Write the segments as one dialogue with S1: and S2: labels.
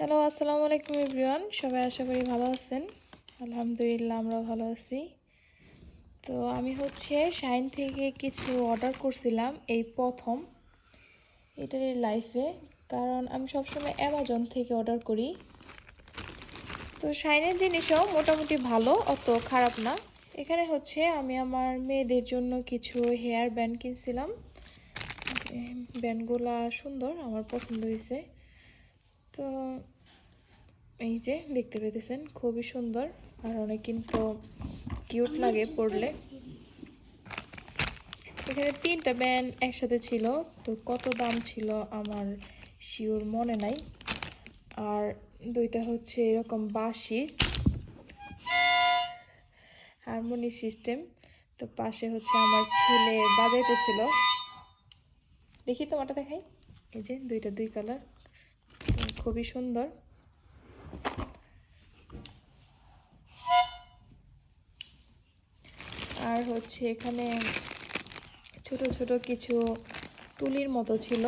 S1: Hello, আসসালামু আলাইকুম everyone. সবাই আশা করি ভালো আছেন। আলহামদুলিল্লাহ আমরা ভালো আছি। তো আমি হচ্ছে শাইন থেকে কিছু অর্ডার করছিলাম, এই প্রথম। এটার লাইফে, কারণ আমি সবসময় অ্যামাজন থেকে অর্ডার করি। তো শাইনের জিনিসও মোটামুটি ভালো, অত খারাপ না। এখানে হচ্ছে আমি আমার মেয়েদের জন্য কিছু হেয়ার ব্যান্ড কিনছিলাম। ব্যান্ডগুলা সুন্দর, আমার পছন্দ হয়েছে। তো এই যে দেখতে পেতেছেন, খুবই সুন্দর। আর অনেক কিন্তু কিউট লাগে পড়লে। এখানে তিনটা ব্যান্ড একসাথে ছিল, তো কত দাম ছিল আমার শিওর মনে নাই। আর দুইটা হচ্ছে এরকম বাঁশি হারমোনি সিস্টেম তো পাশে হচ্ছে আমার ছেলে বাজাইতেছিল। দেখি তোমারটা দেখাই। এই যে দুইটা দুই কালার খুবই সুন্দর। আর হচ্ছে এখানে ছোট ছোট কিছু তুলির মতো ছিল।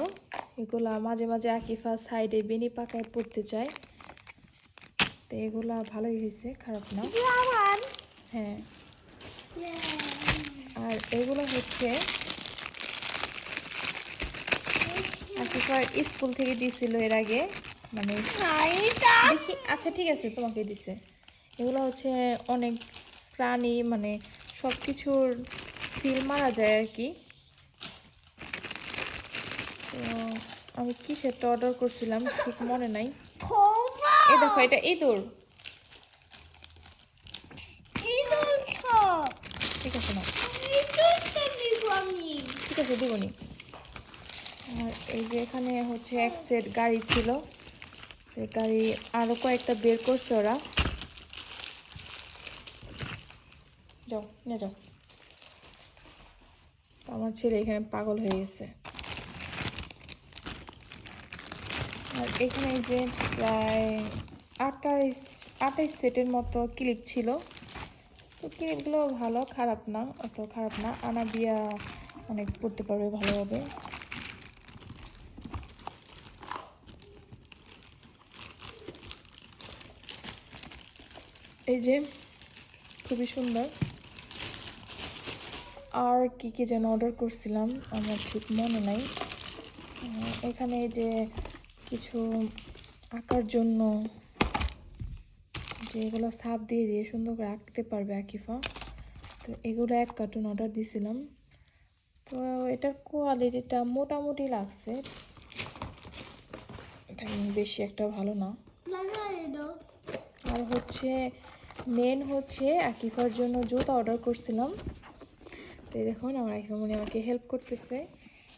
S1: এগুলা মাঝে মাঝে আকিফা সাইডে বেনি পাকায় পড়তে চায়। তো এগুলা ভালোই হয়েছে, খারাপ না। হ্যাঁ। আর এগুলো হচ্ছে আকিফার স্কুল থেকে দিয়েছিল এর আগে। মানে দেখি আচ্ছা ঠিক আছে তোমাকে দিছে। এগুলো হচ্ছে অনেক প্রাণী মানে সব কিছুর সিল মারা যায় আর কি। তো আমি কিসেরটা অর্ডার করছিলাম ঠিক মনে নাই। এই দেখো এটা ইঁদুর। ঠিক আছে না ঠিক আছে দিবনি। আর এই যে এখানে হচ্ছে এক সেট গাড়ি ছিল। গাড়ি আরও কয়েকটা বের করছে ওরা। যাও নে যাও। আমার ছেলে এখানে পাগল হয়ে গেছে। আর এখানে যে প্রায় আটাইশ আঠাইশ সেটের মতো ক্লিপ ছিল। তো ক্লিপগুলো ভালো, খারাপ না, অত খারাপ না। আনাবিয়া অনেক পড়তে পারবে ভালোভাবে। এই যে খুবই সুন্দর। আর কি কি যেন অর্ডার করছিলাম আমার ঠিক মনে নাই। এখানে এই যে কিছু আঁকার জন্য যে এগুলো সাপ দিয়ে দিয়ে সুন্দর করে আঁকতে পারবে আকিফা। তো এগুলো এক কার্টুন অর্ডার দিয়েছিলাম তো এটার কোয়ালিটিটা মোটামুটি লাগছে। বেশি একটা ভালো না। আর হচ্ছে মেন হচ্ছে আকিফার জন্য জুতা অর্ডার করছিলাম। তো এই দেখুন আমার আকিফামনি আমাকে হেল্প করতেছে।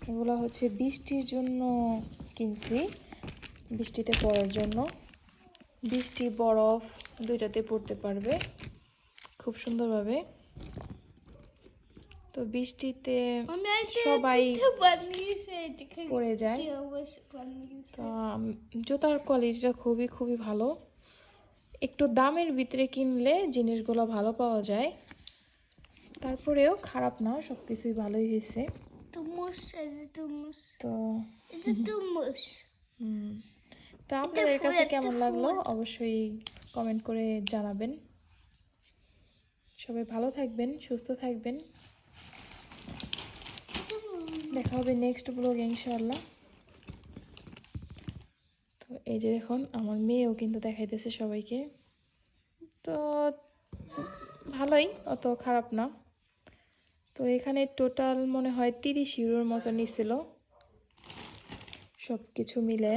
S1: এগুলো হচ্ছে বৃষ্টির জন্য কিনছি বৃষ্টিতে পড়ার জন্য। বৃষ্টি বরফ দুইটাতে পড়তে পারবে খুব সুন্দরভাবে। তো বৃষ্টিতে সবাই পড়ে যায়। তো জুতার কোয়ালিটিটা খুবই খুবই ভালো। একটু দামের ভিতরে কিনলে জিনিসগুলো ভালো পাওয়া যায়। তারপরেও খারাপ না সব কিছুই ভালোই হয়েছে? তো আপনাদের কাছে কেমন লাগল? অবশ্যই কমেন্ট করে জানাবেন। সবাই ভালো থাকবেন সুস্থ থাকবেন। দেখা হবে নেক্সট ব্লগে ইনশাল্লাহ তো এই যে দেখুন, আমার মেয়েও কিন্তু দেখাইতেছে সবাইকে। তো ভালোই, অত খারাপ না। তো এখানে টোটাল মনে হয় তিরিশ ইউরোর মতো নিছিল। সব কিছু মিলে।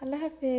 S1: আল্লাহ হাফেজ।